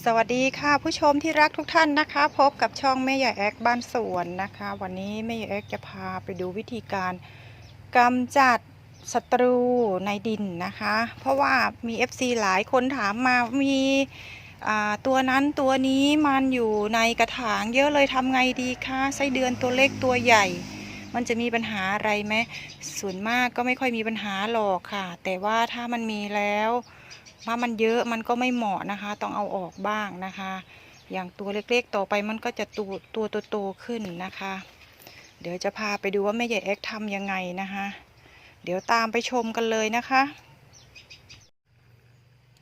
สวัสดีค่ะผู้ชมที่รักทุกท่านนะคะ พบกับช่องแม่ใหญ่แอกบ้านสวนนะคะ วันนี้แม่ใหญ่แอกจะพาไปดูวิธีการกำจัดศัตรูในดินนะคะ เพราะว่ามี FC หลายคนถามมามีตัวนั้นตัวนี้มันอยู่ในกระถางเยอะเลยทำไงดีคะไส้เดือนตัวเล็กตัวใหญ่ มันจะมีปัญหาอะไรไหมส่วนมากก็ไม่ค่อยมีปัญหาหรอกค่ะ แต่ว่าถ้ามันมีแล้ว ว่ามันเยอะมันก็ไม่เหมาะนะคะ ต้องเอาออกบ้างนะคะ อย่างตัวเล็กๆ ต่อไปมันก็จะตัวตัวโตๆขึ้นนะคะ เดี๋ยวจะพาไปดูว่าแม่ใหญ่แอ็กทำยังไงนะคะ เดี๋ยวตามไปชมกันเลยนะคะ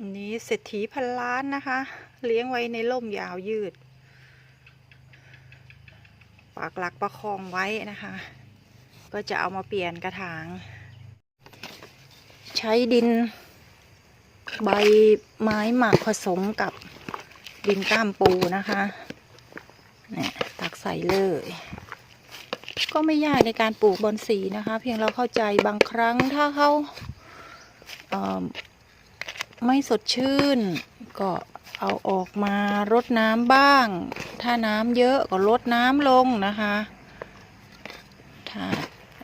นนี้เศรษฐีพันล้านนะคะ เลี้ยงไว้ในร่มยาวยืด ปากหลักประคองไว้นะคะ ก็จะเอามาเปลี่ยนกระถาง ใช้ดิน ใบไม้หมักผสมกับดินก้ามปูนะคะเนี่ยตักใส่เลย ก็ไม่ยากในการปลูกบอนสีนะคะ เพียงเราเข้าใจบางครั้งถ้าเขาเไม่สดชื่น ก็เอาออกมารดน้ำบ้าง ถ้าน้ำเยอะก็ลดน้ำลงนะคะ ถ้า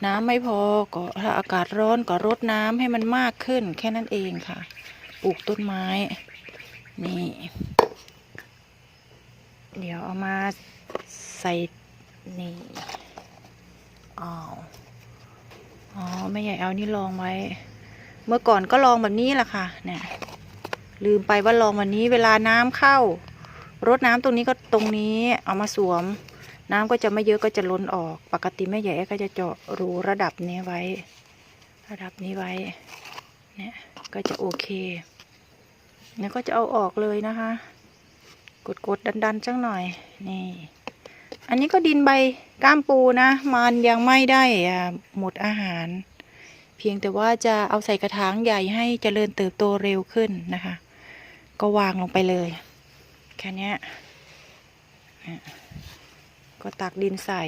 น้ำไม่พอก็ถ้าอากาศร้อนก็รดน้ำให้มันมากขึ้นแค่นั้นเองค่ะ ปลูกต้นไม้ นี่ เดี๋ยวเอามาใส่นี่อ้าวอ๋อไม่ใหญ่เอานี่ลองไว้ เมื่อก่อนก็ลองแบบนี้แหละค่ะ เนี่ย ลืมไปว่าลองวันนี้เวลาน้ำเข้ารดน้ำตรงนี้ก็ตรงนี้เอามาสวม น้ำก็จะไม่เยอะก็จะล้นออก ปกติแม่ใหญ่ก็จะเจาะรูระดับนี้ไว้ ระดับนี้ไว้ เนี่ย ก็จะโอเคแล้วก็จะเอาออกเลยนะคะ กดกดดันดันๆจังหน่อย นี่ อันนี้ก็ดินใบก้ามปูนะ มันยังไม่ได้หมดอาหาร เพียงแต่ว่าจะเอาใส่กระถางใหญ่ให้เจริญเติบโตเร็วขึ้นนะคะ ก็วางลงไปเลย แค่นี้ก็ตักดินใส่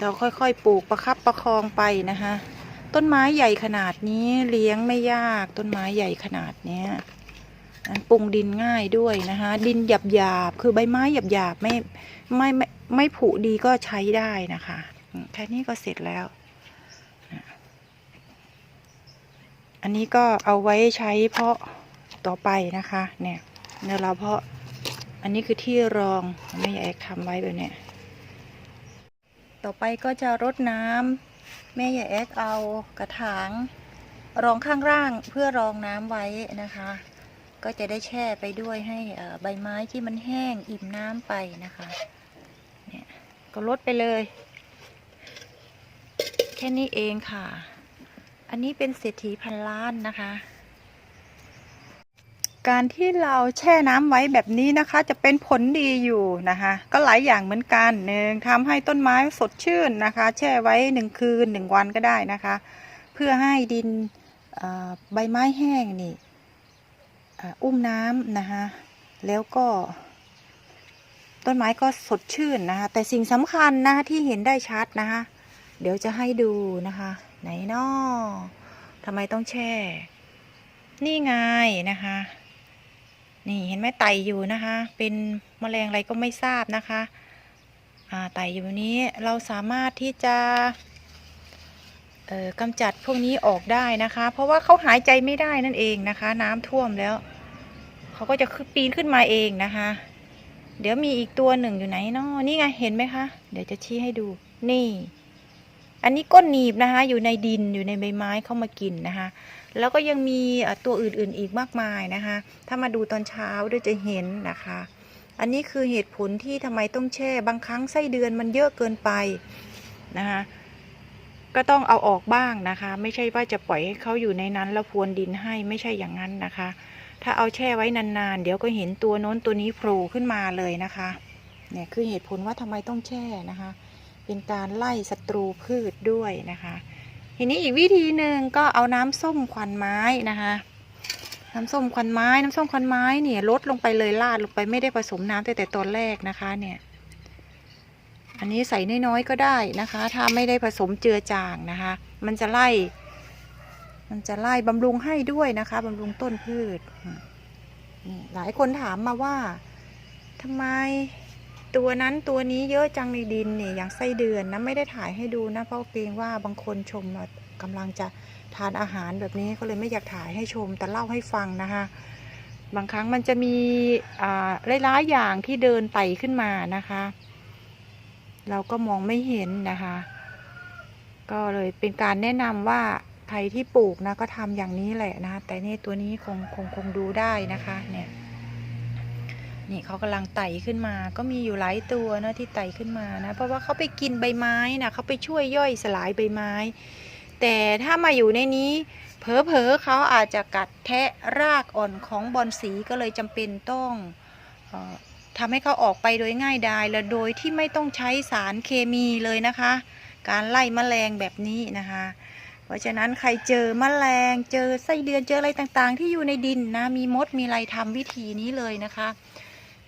เราค่อยๆปลูกประคับประคองไปนะคะ ต้นไม้ใหญ่ขนาดนี้เลี้ยงไม่ยากต้นไม้ใหญ่ขนาดเนี้ยอันปรุงดินง่ายด้วยนะคะ ดินหยาบหยาบคือใบไม้หยาบหยาบไม่ไม่ไม่ไม่ผุดีก็ใช้ได้นะคะแค่นี้ก็เสร็จแล้ว อันนี้ก็เอาไว้ใช้เพาะต่อไปนะคะ เนี่ยเดี๋ยวเราเพาะอันนี้คือที่รองไม่อยากทำไว้แบบเนี้ยต่อไปก็จะรดน้ำ แม่อย่าแอกเอากระถางรองข้างล่างเพื่อรองน้ำไว้นะคะ ก็จะได้แช่ไปด้วยให้ใบไม้ที่มันแห้งอิ่มน้ำไปนะคะเนี่ยก็ลดไปเลย แค่นี้เองค่ะ อันนี้เป็นเศรษฐีพันล้านนะคะ การที่เราแช่น้ำไว้แบบนี้นะคะ จะเป็นผลดีอยู่นะคะ ก็หลายอย่างเหมือนกันหนึ่งทำให้ต้นไม้สดชื่นนะคะ แช่ไว้หนึ่งคืนหนึ่งวันก็ได้นะคะ เพื่อให้ดินใบไม้แห้งนี่อ่ออุ้มน้ำนะคะ แล้วก็ ต้นไม้ก็สดชื่นนะคะ แต่สิ่งสำคัญนะคะที่เห็นได้ชัดนะคะ เดี๋ยวจะให้ดูนะคะ ไหนนอทำไมต้องแช่ นี่ไงนะคะ นี่เห็นไหมไต่อยู่นะคะ เป็นแมลงอะไรก็ไม่ทราบนะคะไต่อยู่นี้เราสามารถที่จะกำจัดพวกนี้ออกได้นะคะ เพราะว่าเขาหายใจไม่ได้นั่นเองนะคะ น้ำท่วมแล้ว เขาก็จะขึ้นปีนขึ้นมาเองนะคะ เดี๋ยวมีอีกตัวหนึ่งอยู่ไหนเนาะนี่ไงเห็นไหมคะ เดี๋ยวจะชี้ให้ดู นี่ อันนี้ก้นหนีบนะคะ อยู่ในดินอยู่ในใบไม้เข้ามากินนะคะ แล้วก็ยังมีตัวอื่นๆอีกมากมายนะคะ ถ้ามาดูตอนเช้าด้วยจะเห็นนะคะ อันนี้คือเหตุผลที่ทำไมต้องแช่ บางครั้งไส้เดือนมันเยอะเกินไปนะคะก็ต้องเอาออกบ้างนะคะ ไม่ใช่ว่าจะปล่อยให้เขาอยู่ในนั้นแล้วพรวนดินให้ไม่ใช่อย่างนั้นนะคะ ถ้าเอาแช่ไว้นานๆ เดี๋ยวก็เห็นตัวโน้นตัวนี้โผล่ขึ้นมาเลยนะคะ เนี่ยคือเหตุผลว่าทำไมต้องแช่นะคะ เป็นการไล่ศัตรูพืชด้วยนะคะ ทีนี้อีกวิธีหนึ่งก็เอาน้ำส้มควันไม้นะคะ น้ำส้มควันไม้ น้ำส้มควันไม้เนี่ยลดลงไปเลยลาดลงไปไม่ได้ผสมน้ำแต่แต่ตอนแรกนะคะเนี่ย อันนี้ใส่น้อยๆก็ได้นะคะ ถ้าไม่ได้ผสมเจือจางนะคะ มันจะไล่ มันจะไล่บำรุงให้ด้วยนะคะบำรุงต้นพืชหลายคนถามมาว่าทำไม ตัวนั้นตัวนี้เยอะจังในดินเนี่ยอย่างไส้เดือนนะไม่ได้ถ่ายให้ดูนะ เพราะเกรงว่าบางคนชมอะกำลังจะทานอาหารแบบนี้ก็เลยไม่อยากถ่ายให้ชม แต่เล่าให้ฟังนะคะ บางครั้งมันจะมีอ่าหลายๆอย่างที่เดินไต่ขึ้นมานะคะ เราก็มองไม่เห็นนะคะ ก็เลยเป็นการแนะนำว่าใครที่ปลูกนะก็ทำอย่างนี้แหละนะ แต่นี่ตัวนี้คงคงคงดูได้นะคะเนี่ย นี่เขากำลังไต่ขึ้นมา ก็มีอยู่หลายตัวนะที่ไต่ขึ้นมานะ เพราะว่าเขาไปกินใบไม้นะเขาไปช่วยย่อยสลายใบไม้ แต่ถ้ามาอยู่ในนี้เผลอๆเขาอาจจะกัดแทะรากอ่อนของบอนสีก็เลยจำเป็นต้องออทำให้เขาออกไปโดยง่ายดายและโดยที่ไม่ต้องใช้สารเคมีเลยนะคะ การไล่แมลงแบบนี้นะคะ เพราะฉะนั้นใครเจอแมลงเจอไส้เดือนเจออะไรต่างๆ ที่อยู่ในดินนะมีมดมีอะไรทำวิธีนี้เลยนะคะ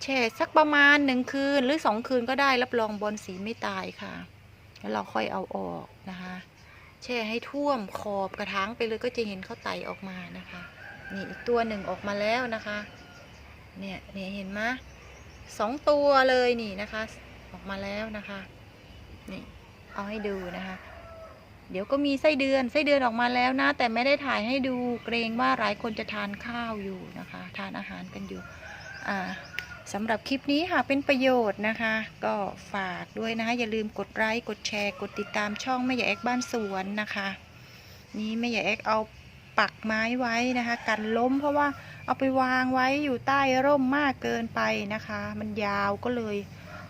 แช่สักประมาณหนึ่งคืนหรือสองคืนก็ได้รับรองบอลสีไม่ตายค่ะ แล้วเราค่อยเอาออกนะคะ แช่ให้ท่วมขอบกระถางไปเลยก็จะเห็นเขาไต่ออกมานะคะ นี่อีกตัวหนึ่งออกมาแล้วนะคะ เนี่ยเนี่ยเห็นไหมสองตัวเลยนี่นะคะ ออกมาแล้วนะคะนี่เอาให้ดูนะคะ เดี๋ยวก็มีไส้เดือนไส้เดือนออกมาแล้วนะ แต่ไม่ได้ถ่ายให้ดูเกรงว่าหลายคนจะทานข้าวอยู่นะคะ ทานอาหารกันอยู่ อ่า สำหรับคลิปนี้หากเป็นประโยชน์นะคะ ก็ฝากด้วยนะคะ อย่าลืมกดไลค์กดแชร์ กดติดตามช่องแม่ใหญ่แอกบ้านสวนนะคะ นี่แม่ใหญ่แอกเอาปักไม้ไว้นะคะ กันล้มเพราะว่าเอาไปวางไว้อยู่ใต้ร่มมากเกินไปนะคะ มันยาวก็เลย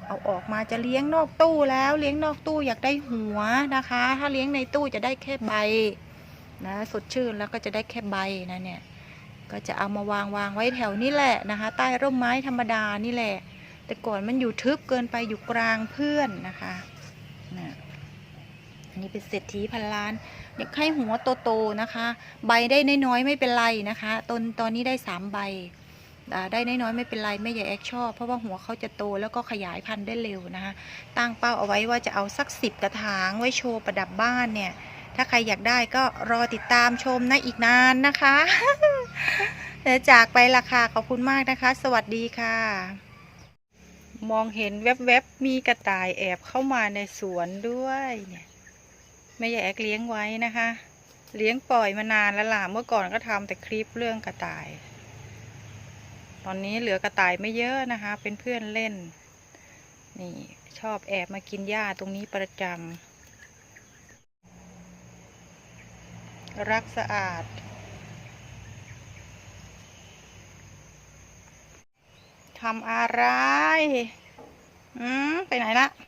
เอาออกมาจะเลี้ยงนอกตู้แล้วเลี้ยงนอกตู้อยากได้หัวนะคะ ถ้าเลี้ยงในตู้จะได้แค่ใบนะสดชื่นแล้วก็จะได้แค่ใบนะเนี่ย ก็จะเอามาวางวางไว้แถวนี้แหละนะคะ ใต้ร่มไม้ธรรมดานี่แหละ แต่ก่อนมันอยู่ทึบเกินไปอยู่กลางเพื่อนนะคะนะอันนี้เป็นเศรษฐีพันล้านอยากให้หัวโตๆนะคะ ใบได้น้อยๆไม่เป็นไรนะคะตนตอนนี้ได้สามใบได้น้อยๆไม่เป็นไรไม่ใหญ่แอกชอบเพราะว่าหัวเขาจะโตแล้วก็ขยายพันธุ์ได้เร็วนะคะตั้งเป้าเอาไว้ว่าจะเอาสักสิบกระถางไว้โชว์ประดับบ้านเนี่ย ถ้าใครอยากได้ก็รอติดตามชมนะอีกนานนะคะ เดี๋ยวจากไปละค่ะขอบคุณมากนะคะ สวัสดีค่ะ มองเห็นแวบๆมีกระต่ายแอบเข้ามาในสวนด้วยเนี่ยแม่ใหญ่แอกเลี้ยงไว้นะคะ เลี้ยงปล่อยมานานแล้วล่ะเมื่อก่อนก็ทำแต่คลิปเรื่องกระต่าย ตอนนี้เหลือกระต่ายไม่เยอะนะคะ เป็นเพื่อนเล่น นี่ชอบแอบมากินหญ้าตรงนี้ประจำรักสะอาด ทำอะไรอืมไปไหนละ